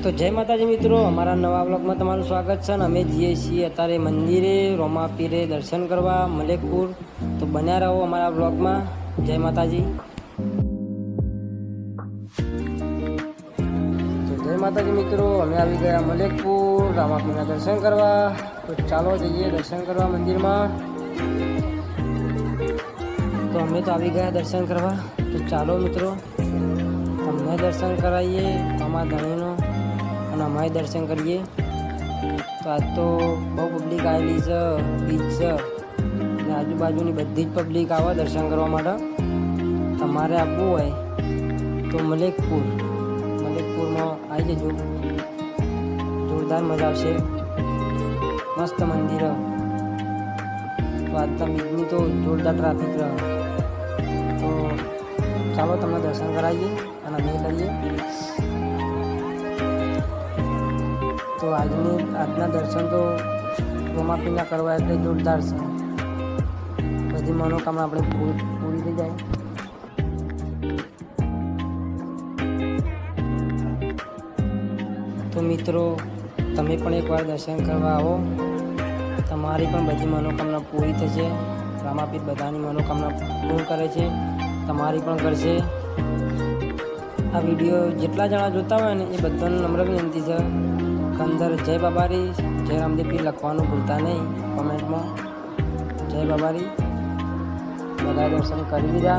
તો જય માતાજી મિત્રો, અમારા નવા બ્લોગમાં તમારું સ્વાગત છે અને અમે જઈએ છીએ અત્યારે મંદિરે રોમાપીરે દર્શન કરવા મલેકપુર. તો બન્યા રહો અમારા બ્લોગમાં જય માતાજી. જય માતાજી મિત્રો, અમે આવી ગયા મલેકપુર રામાપીરના દર્શન કરવા. તો ચાલો જઈએ દર્શન કરવા મંદિરમાં. તો અમે તો આવી ગયા દર્શન કરવા. તો ચાલો મિત્રો અમને દર્શન કરાવીએ અમારા ધણીનો. અને અમે દર્શન કરીએ. તો આજ તો બહુ પબ્લિક આવેલી છે બીચ છે. અને આજુબાજુની બધી જ પબ્લિક આવે દર્શન કરવા માટે. તમારે આપવું હોય તો મલેકપુર. મલેકપુરમાં આવી જજો. જોરદાર મજા આવશે. મસ્ત મંદિર. તો આજ તો બીજની તો જોરદાર ટ્રાફિક રહે તો ચાલો તમને દર્શન કરાવીએ અને અમે કરીએ. તો આજની આજના દર્શન તો રોમાપીના કરવા એટલે જોરદાર છે. બધી મનોકામના આપણે પૂરી પૂરી થઈ જાય. તો મિત્રો, તમે પણ એકવાર દર્શન કરવા આવો. તમારી પણ બધી મનોકામના પૂરી થશે. રામાપીર બધાની મનોકામના પૂર્ણ કરે છે. તમારી પણ કરશે. આ વીડિયો જેટલા જણા જોતા હોય ને એ બધાને નમ્ર વિનંતી છે. અંદર જય બાબારી. જય રામદીપી લખવાનું ભૂલતા નહીં કોમેન્ટમાં. જય બાબારી. બધા દર્શન કરી લીધા.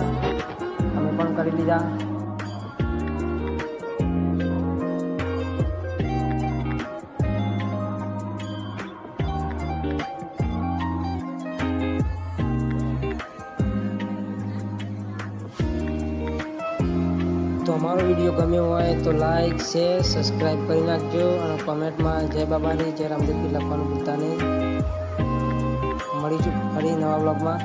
અમે પણ કરી લીધા. તો અમારો વીડિયો ગમ્યો હોય તો લાઈક શેર સબસ્ક્રાઈબ કરી નાખજો અને કોમેન્ટમાં જય બાબાની, જય રામદેવપીર લખવાનું ભૂલતા નહીં. મળીશું ફરી નવા બ્લોગમાં